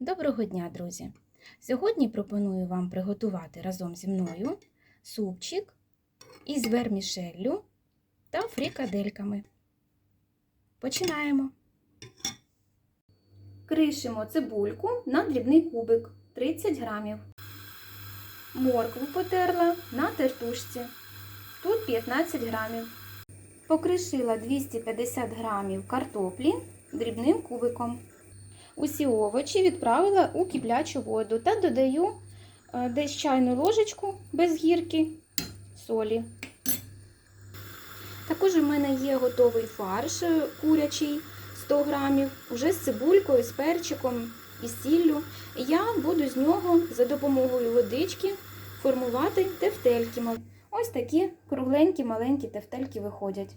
Доброго дня, друзі! Сьогодні пропоную вам приготувати разом зі мною супчик із вермішеллю та фрікадельками. Починаємо. Кришимо цибульку на дрібний кубик 30 грамів. Моркву потерла на тертушці. Тут 15 грамів. Покришила 250 грамів картоплі дрібним кубиком. Усі овочі відправила у киплячу воду та додаю е, десь чайну ложечку без гірки солі. Також у мене є готовий фарш е, курячий 100 грамів, уже з цибулькою, з перчиком і сіллю. Я буду з нього за допомогою водички формувати тефтельки. Ось такі кругленькі маленькі тефтельки виходять.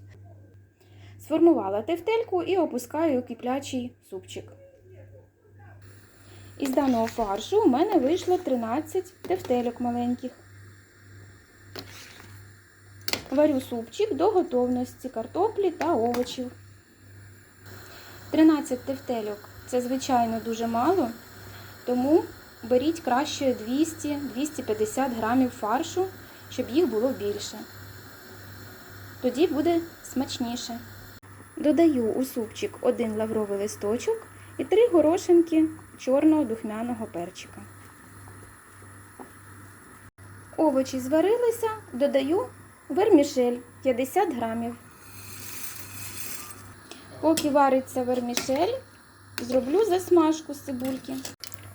Сформувала тефтельку і опускаю у киплячий супчик. Із даного фаршу у мене вийшло 13 тефтельок маленьких. Варю супчик до готовності картоплі та овочів. 13 тефтельок це, звичайно, дуже мало, тому беріть краще 200-250 грамів фаршу, щоб їх було більше. Тоді буде смачніше. Додаю у супчик один лавровий листочок і три горошинки чорного духмяного перчика. Овочі зварилися, додаю вермішель 50 грамів. Поки вариться вермішель, зроблю засмажку з цибульки.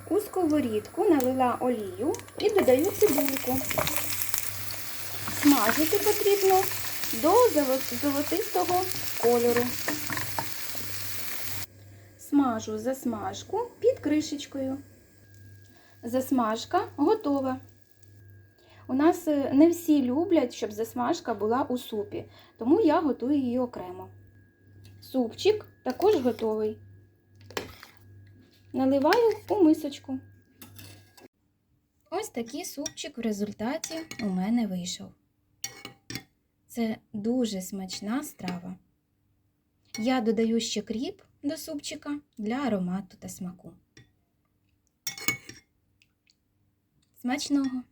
У сковорідку налила олію і додаю цибульку. Смажити потрібно до золотистого кольору. Смажу засмажку під кришечкою. Засмажка готова. У нас е, не всі люблять, щоб засмажка була у супі, тому я готую її окремо. Супчик також готовий. Наливаю у мисочку. Ось такий супчик в результаті у мене вийшов. Це дуже смачна страва. Я додаю ще кріп до супчика для аромату та смаку. Смачного!